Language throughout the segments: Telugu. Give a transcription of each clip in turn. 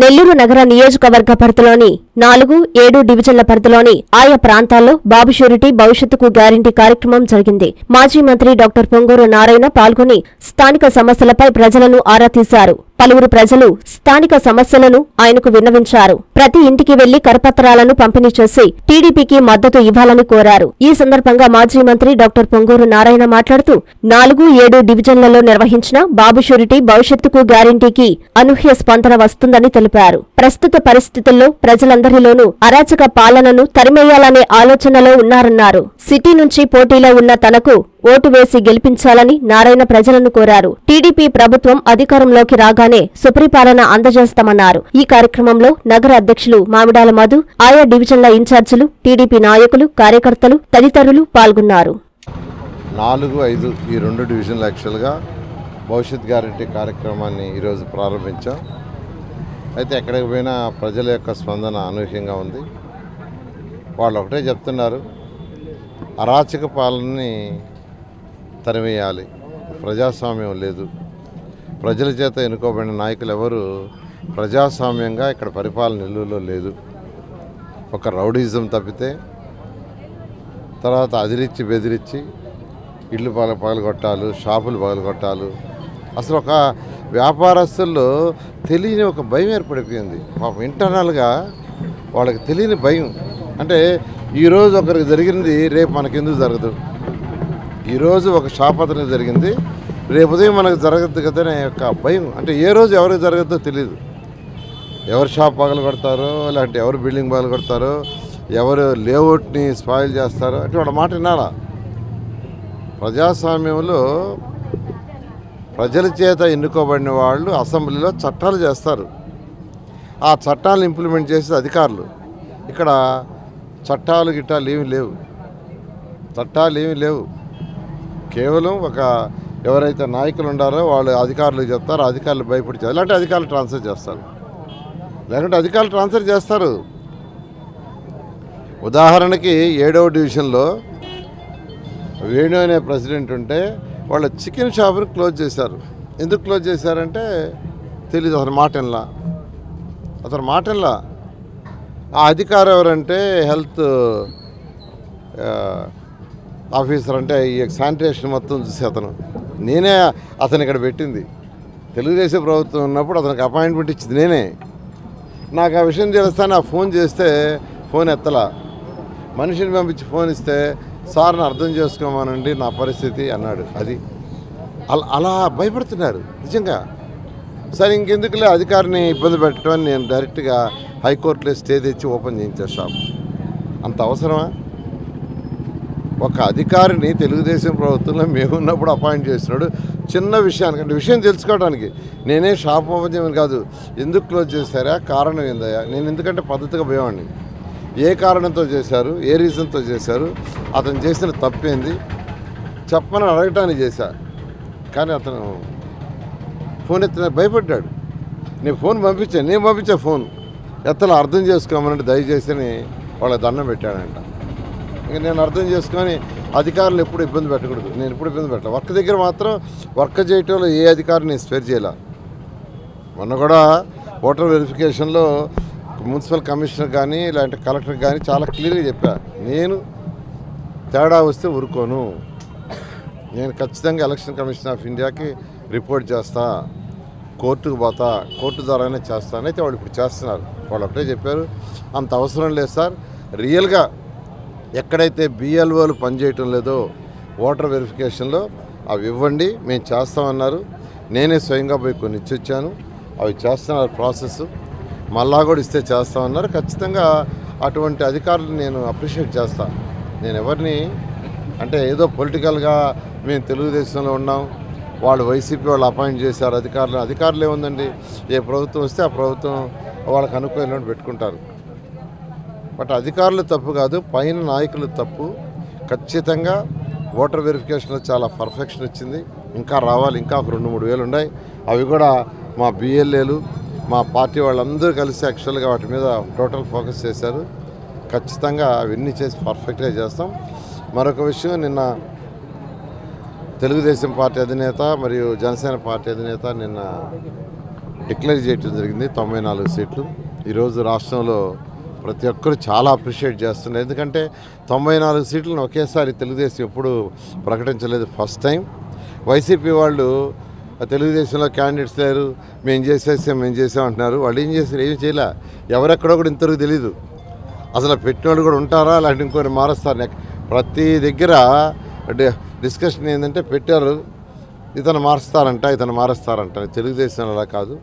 నెల్లూరు నగర నియోజకవర్గ పరిధిలోని నాలుగు ఏడు డివిజన్ల పరిధిలోని ఆయా ప్రాంతాల్లో బాబు షూరిటీ భవిష్యత్తుకు గ్యారంటీ కార్యక్రమం జరిగింది. మాజీ మంత్రి డాక్టర్ పొంగూరు నారాయణ పాల్గొని స్థానిక సమస్యలపై ప్రజలను ఆరా తీశారు. పలువురు ప్రజలు స్థానిక సమస్యలను ఆయనకు విన్నవించారు. ప్రతి ఇంటికి వెళ్ళి కరపత్రాలను పంపిణీ చేసి టీడీపీకి మద్దతు ఇవ్వాలని కోరారు. ఈ సందర్భంగా మాజీ మంత్రి డాక్టర్ పొంగూరు నారాయణ మాట్లాడుతూ నాలుగు ఏడు డివిజన్లలో నిర్వహించిన బాబు షూరిటీ భవిష్యత్తుకు గ్యారంటీకి అనూహ్య స్పందన వస్తుందని తెలిపారు. ప్రస్తుత పరిస్థితుల్లో ప్రజలందరిలోనూ అరాచక పాలనను తరిమేయాలనే ఆలోచనలో ఉన్నారన్నారు. సిటీ నుంచి పోటీలో ఉన్న తనకు ఓటు వేసి గెలిపించాలని నారాయణ ప్రజలను కోరారు. టీడీపీ ప్రభుత్వం అధికారంలోకి రాగా రాగానే సుపరిపాలన అందజేస్తామన్నారు. ఈ కార్యక్రమంలో నగర అధ్యక్షులు మామిడాల మధు ఆయా డివిజన్ల ఇన్ఛార్జీలు టీడీపీ నాయకులు కార్యకర్తలు తదితరులు పాల్గొన్నారు. నాలుగు ఐదు ఈ రెండు డివిజన్లు యాక్చువల్గా భవిష్యత్ గ్యారంటీ కార్యక్రమాన్ని ఈరోజు ప్రారంభించాం. అయితే ఎక్కడికి పోయినా ప్రజల యొక్క స్పందన అనూహ్యంగా ఉంది. వాళ్ళు ఒకటే చెప్తున్నారు అరాచక పాలనని తరిమేయాలి. ప్రజాస్వామ్యం లేదు. ప్రజల చేత ఎన్నుకోబడిన నాయకులు ఎవరు ప్రజాస్వామ్యంగా ఇక్కడ పరిపాలన నిలువలో లేదు. ఒక రౌడీజం తప్పితే తర్వాత అదిరిచ్చి బెదిరించి ఇళ్ళు పగల పగలగొట్టాలు షాపులు పగలగొట్టాలు. అసలు ఒక వ్యాపారస్తుల్లో తెలియని ఒక భయం ఏర్పడిపోయింది. పాపం ఇంటర్నల్గా వాళ్ళకి తెలియని భయం. అంటే ఈరోజు ఒకరికి జరిగింది రేపు మనకెందుకు జరగదు? ఈరోజు ఒక షాప్ అతనికి జరిగింది రేపు ఉదయం మనకు జరగద్దు కదా నా యొక్క భయం. అంటే ఏ రోజు ఎవరికి జరగదో తెలియదు ఎవరు షాప్ పగలు కొడతారో లేదంటే ఎవరు బిల్డింగ్ పగలు కొడతారో ఎవరు లేఅవుట్ని స్పాయిల్ చేస్తారో అటువంటి మాట వినాలా. ప్రజాస్వామ్యంలో ప్రజల చేత ఎన్నుకోబడిన వాళ్ళు అసెంబ్లీలో చట్టాలు చేస్తారు. ఆ చట్టాలను ఇంప్లిమెంట్ చేసే అధికారులు. ఇక్కడ చట్టాలు గిట్టాలు ఏమీ లేవు. చట్టాలు ఏమీ లేవు. కేవలం ఒక ఎవరైతే నాయకులు ఉండారో వాళ్ళు అధికారులు చెప్తారో అధికారులు భయపడి ఇలాంటి అధికారులు ట్రాన్స్ఫర్ చేస్తారు? లేకుంటే అధికారులు ట్రాన్స్ఫర్ చేస్తారు. ఉదాహరణకి ఏడవ డివిజన్లో వేణు అనే ప్రెసిడెంట్ ఉంటే వాళ్ళ చికెన్ షాప్ని క్లోజ్ చేశారు. ఎందుకు క్లోజ్ చేశారంటే తెలీదు అతని మాటెన్లా అతని మాటెన్లా ఆ అధికారం ఎవరంటే హెల్త్ ఆఫీసర్ అంటే ఈ శానిటేషన్ మొత్తం చూసి అతను. నేనే అతను ఇక్కడ పెట్టింది. తెలుగుదేశం ప్రభుత్వం ఉన్నప్పుడు అతనికి అపాయింట్మెంట్ ఇచ్చింది నేనే. నాకు ఆ విషయం తెలుస్తాను నా ఫోన్ చేస్తే ఫోన్ ఎత్తలా. మనిషిని పంపించి ఫోన్ ఇస్తే సార్ని అర్థం చేసుకోమానండి నా పరిస్థితి అన్నాడు. అది. అలా అలా భయపడుతున్నారు నిజంగా. సరే ఇంకెందుకులే అధికారిని ఇబ్బంది పెట్టడం అని నేను డైరెక్ట్గా హైకోర్టులో స్టే తెచ్చి ఓపెన్ చేయించా షాప్ అంత అవసరమా? ఒక అధికారిని తెలుగుదేశం ప్రభుత్వంలో మేము ఉన్నప్పుడు అపాయింట్ చేస్తున్నాడు. చిన్న విషయానికి అంటే విషయం తెలుసుకోవడానికి నేనే షాప్ ఓపెన్ చేయమని కాదు. ఎందుకు క్లోజ్ చేశారా? కారణం ఏందయ్యా? నేను ఎందుకంటే పద్ధతిగా పోయేవాడిని. ఏ కారణంతో చేశారు? ఏ రీజన్తో చేశారు? అతను చేసిన తప్పేంది? చెప్పమని అడగటానికి చేశా. కానీ అతను ఫోన్ ఎత్తిన భయపడ్డాడు. నేను ఫోన్ పంపించాను నేను పంపించా ఫోన్. ఎత్తలో అర్థం చేసుకోమనంటే దయచేసి వాళ్ళ వాళ్ళకి దండం పెట్టాడంట. నేను అర్థం చేసుకొని అధికారులు ఎప్పుడు ఇబ్బంది పెట్టకూడదు. నేను ఎప్పుడు ఇబ్బంది పెట్టాను వర్క్ దగ్గర మాత్రం వర్క్ చేయటంలో ఏ అధికారిని నేను స్పేర్ చేయాల. మొన్న కూడా ఓటర్ వెరిఫికేషన్లో మున్సిపల్ కమిషనర్ కానీ లేదంటే కలెక్టర్ కానీ చాలా క్లియర్గా చెప్పా. నేను తేడా వస్తే ఊరుకోను. నేను ఖచ్చితంగా ఎలక్షన్ కమిషన్ ఆఫ్ ఇండియాకి రిపోర్ట్ చేస్తా. కోర్టుకు పోతా. కోర్టు ద్వారానే చేస్తాను అయితే వాళ్ళు ఇప్పుడు చేస్తున్నారు. వాళ్ళు ఒకటే చెప్పారు. అంత అవసరం లేదు సార్. రియల్గా ఎక్కడైతే బిఎల్ఓలు పనిచేయటం లేదో ఓటర్ వెరిఫికేషన్లో అవి ఇవ్వండి మేము చేస్తామన్నారు. నేనే స్వయంగా పోయి కొన్ని ఇచ్చొచ్చాను. అవి చేస్తున్నారు ప్రాసెస్. మళ్ళా కూడా ఇస్తే చేస్తామన్నారు. ఖచ్చితంగా అటువంటి అధికారులు నేను అప్రిషియేట్ చేస్తాను నేను ఎవరిని అంటే ఏదో పొలిటికల్గా మేము తెలుగుదేశంలో ఉన్నాం. వాళ్ళు వైసీపీ వాళ్ళు అపాయింట్ చేశారు. అధికారులు అధికారులు ఏముందండి? ఏ ప్రభుత్వం వస్తే ఆ ప్రభుత్వం వాళ్ళకి అనుకూలంగా పెట్టుకుంటారు. బట్ అధికారులు తప్పు కాదు పైన నాయకులు తప్పు. ఖచ్చితంగా ఓటర్ వెరిఫికేషన్లో చాలా పర్ఫెక్షన్ వచ్చింది. ఇంకా రావాలి ఇంకా ఒక రెండు మూడు వేలు ఉన్నాయి. అవి కూడా మా బిఎల్ఏలు మా పార్టీ వాళ్ళందరూ కలిసి యాక్చువల్గా వాటి మీద టోటల్ ఫోకస్ చేశారు. ఖచ్చితంగా అవన్నీ చేసి పర్ఫెక్ట్గా చేస్తాం. మరొక విషయం నిన్న తెలుగుదేశం పార్టీ అధినేత మరియు జనసేన పార్టీ అధినేత నిన్న డిక్లేర్ చేయడం జరిగింది తొంభై నాలుగు సీట్లు. ఈరోజు రాష్ట్రంలో ప్రతి ఒక్కరు చాలా అప్రిషియేట్ చేస్తున్నారు. ఎందుకంటే తొంభై నాలుగు సీట్లను ఒకేసారి తెలుగుదేశం ఎప్పుడు ప్రకటించలేదు ఫస్ట్ టైం. వైసీపీ వాళ్ళు తెలుగుదేశంలో క్యాండిడేట్స్ లేరు మేము చేసేసాం మేము చేసాం అంటున్నారు. వాళ్ళు ఏం చేశారు? ఏం చేయలే. ఎవరెక్కడో కూడా ఇంతవరకు తెలీదు. అసలు పెట్టిన వాళ్ళు కూడా ఉంటారా? అలాంటి ఇంకొని మారుస్తారు. ప్రతి దగ్గర డిస్కషన్ ఏంటంటే పెట్టారు. ఇతను మారుస్తారంట ఇతను మారుస్తారంట. తెలుగుదేశం అలా కాదు.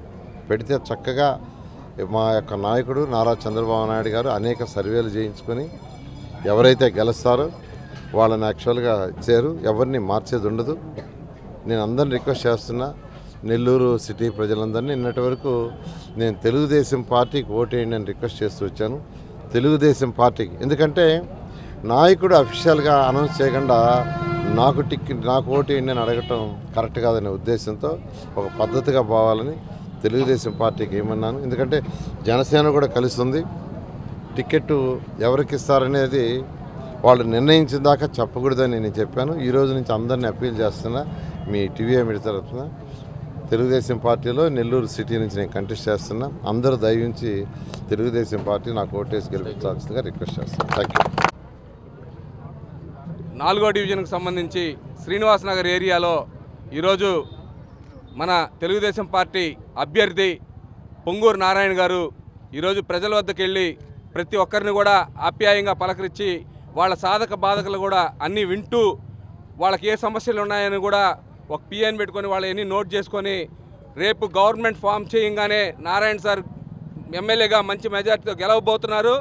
పెడితే చక్కగా మా యొక్క నాయకుడు నారా చంద్రబాబు నాయుడు గారు అనేక సర్వేలు చేయించుకొని ఎవరైతే గెలుస్తారో వాళ్ళని యాక్చువల్గా ఇచ్చారు. ఎవరిని మార్చేది ఉండదు. నేను అందరిని రిక్వెస్ట్ చేస్తున్నా నెల్లూరు సిటీ ప్రజలందరినీ. నిన్నటి వరకు నేను తెలుగుదేశం పార్టీకి ఓటేయండి అని రిక్వెస్ట్ చేస్తూ వచ్చాను. తెలుగుదేశం పార్టీకి. ఎందుకంటే నాయకుడు అఫీషియల్గా అనౌన్స్ చేయకుండా నాకు టిక్ నాకు ఓటేయండి అని అడగటం కరెక్ట్ కాదనే ఉద్దేశంతో ఒక పద్ధతిగా పోవాలని తెలుగుదేశం పార్టీకి ఏమన్నాను? ఎందుకంటే జనసేన కూడా కలుస్తుంది. టికెట్ ఎవరికి ఇస్తారనేది వాళ్ళు నిర్ణయించిన దాకా చెప్పకూడదని నేను చెప్పాను. ఈ రోజు నుంచి అందరిని అప్పీల్ చేస్తున్నా మీ టీవీ మీడియా తరఫున. తెలుగుదేశం పార్టీలో నెల్లూరు సిటీ నుంచి నేను కంటెస్ట్ చేస్తున్నా. అందరూ దయించి తెలుగుదేశం పార్టీ నాకు ఓటేసి గెలిపించాల్సిందిగా రిక్వెస్ట్ చేస్తాను థ్యాంక్ యూ నాలుగో డివిజన్కు సంబంధించి శ్రీనివాస్ నగర్ ఏరియాలో ఈరోజు మన తెలుగుదేశం పార్టీ అభ్యర్థి పొంగూరు నారాయణ గారు ఈరోజు ప్రజల వద్దకు వెళ్ళి ప్రతి ఒక్కరిని కూడా ఆప్యాయంగా పలకరించి వాళ్ళ సాధక బాధకులు కూడా అన్నీ వింటూ వాళ్ళకి ఏ సమస్యలు ఉన్నాయని కూడా ఒక పిఎన్ పెట్టుకొని వాళ్ళు ఎన్ని నోట్ చేసుకొని రేపు గవర్నమెంట్ ఫామ్ చేయంగానే నారాయణ సార్ ఎమ్మెల్యేగా మంచి మెజార్టీతో గెలవబోతున్నారు.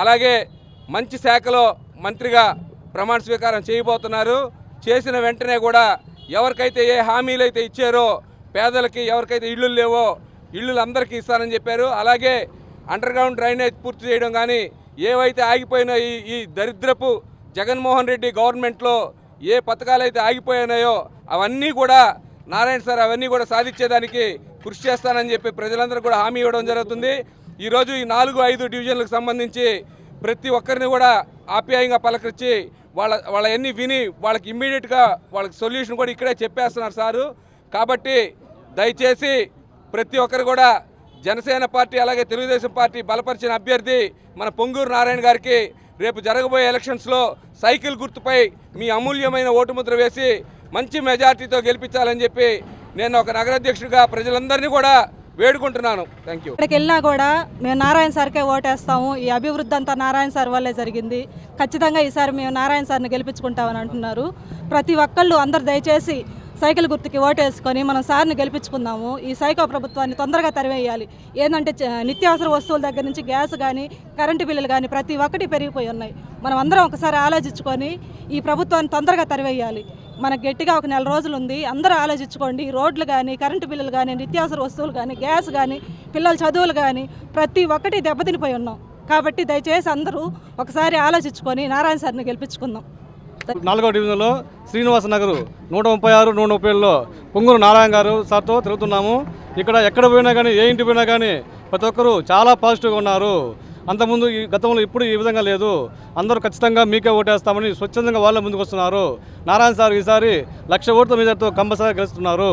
అలాగే మంచి శాఖలో మంత్రిగా ప్రమాణ స్వీకారం చేయబోతున్నారు. చేసిన వెంటనే కూడా ఎవరికైతే ఏ హామీలు అయితే ఇచ్చారో పేదలకి ఎవరికైతే ఇళ్ళు లేవో ఇళ్ళు అందరికీ ఇస్తానని చెప్పారు. అలాగే అండర్ గ్రౌండ్ డ్రైనేజ్ పూర్తి చేయడం కానీ ఏవైతే ఆగిపోయినాయో ఈ ఈ దరిద్రపు జగన్మోహన్ రెడ్డి గవర్నమెంట్లో ఏ పథకాలు అయితే ఆగిపోయినాయో అవన్నీ కూడా నారాయణ సార్ అవన్నీ కూడా సాధించేదానికి కృషి చేస్తానని చెప్పి ప్రజలందరూ కూడా హామీ ఇవ్వడం జరుగుతుంది. ఈరోజు ఈ నాలుగు ఐదు డివిజన్లకు సంబంధించి ప్రతి ఒక్కరిని కూడా ఆప్యాయంగా పలకరించి వాళ్ళ వాళ్ళ అన్ని విని వాళ్ళకి ఇమ్మీడియట్గా వాళ్ళకి సొల్యూషన్ కూడా ఇక్కడే చెప్పేస్తున్నారు సారు. కాబట్టి దయచేసి ప్రతి ఒక్కరు కూడా జనసేన పార్టీ అలాగే తెలుగుదేశం పార్టీ బలపరిచిన అభ్యర్థి మన పొంగూరు నారాయణ గారికి రేపు జరగబోయే ఎలక్షన్స్లో సైకిల్ గుర్తుపై మీ అమూల్యమైన ఓటు ముద్ర వేసి మంచి మెజార్టీతో గెలిపించాలని చెప్పి నేను ఒక నగరాధ్యక్షుడిగా ప్రజలందరినీ కూడా వేడుకుంటున్నాను. థ్యాంక్ యూ ఇక్కడికి వెళ్ళినా కూడా మేము నారాయణ సార్కే ఓటేస్తాము. ఈ అభివృద్ధి అంతా నారాయణ సార్ వల్లే జరిగింది. ఖచ్చితంగా ఈసారి మేము నారాయణ సార్ని గెలిపించుకుంటామని అంటున్నారు. ప్రతి ఒక్కళ్ళు అందరు దయచేసి సైకిల్ గుర్తుకి ఓటేసుకొని మనం సార్ని గెలిపించుకుందాము. ఈ సైకో ప్రభుత్వాన్ని తొందరగా తరివేయాలి. ఏంటంటే నిత్యావసర వస్తువుల దగ్గర నుంచి గ్యాస్ కానీ కరెంటు బిల్లులు కానీ ప్రతి ఒక్కటి పెరిగిపోయి ఉన్నాయి. మనం అందరం ఒకసారి ఆలోచించుకొని ఈ ప్రభుత్వాన్ని తొందరగా తరివేయాలి. మనకు గట్టిగా ఒక నెల రోజులు ఉంది. అందరూ ఆలోచించుకోండి. రోడ్లు కానీ కరెంటు బిల్లులు కానీ నిత్యావసర వస్తువులు కానీ గ్యాస్ కానీ పిల్లల చదువులు కానీ ప్రతి ఒక్కటి దెబ్బతినిపోయి ఉన్నాం. కాబట్టి దయచేసి అందరూ ఒకసారి ఆలోచించుకొని నారాయణ సార్ని గెలిపించుకుందాం. నాలుగో డివిజన్లో శ్రీనివాస నగరు నూట ముప్పై ఆరు నూట ముప్పై ఏడులో పొంగూరు నారాయణ గారు సార్తో తిరుగుతున్నాము. ఇక్కడ ఎక్కడ పోయినా కానీ ఏ ఇంటి పోయినా కానీ ప్రతి ఒక్కరూ చాలా పాజిటివ్గా ఉన్నారు. అంతకుముందు ఈ గతంలో ఇప్పుడు ఈ విధంగా లేదు. అందరూ ఖచ్చితంగా మీకే ఓటేస్తామని స్వచ్ఛందంగా వాళ్ళ ముందుకు వస్తున్నారు నారాయణ సార్ ఈసారి లక్ష ఓట్ల మీదతో కంపల్సరిగా గెలుస్తున్నారు.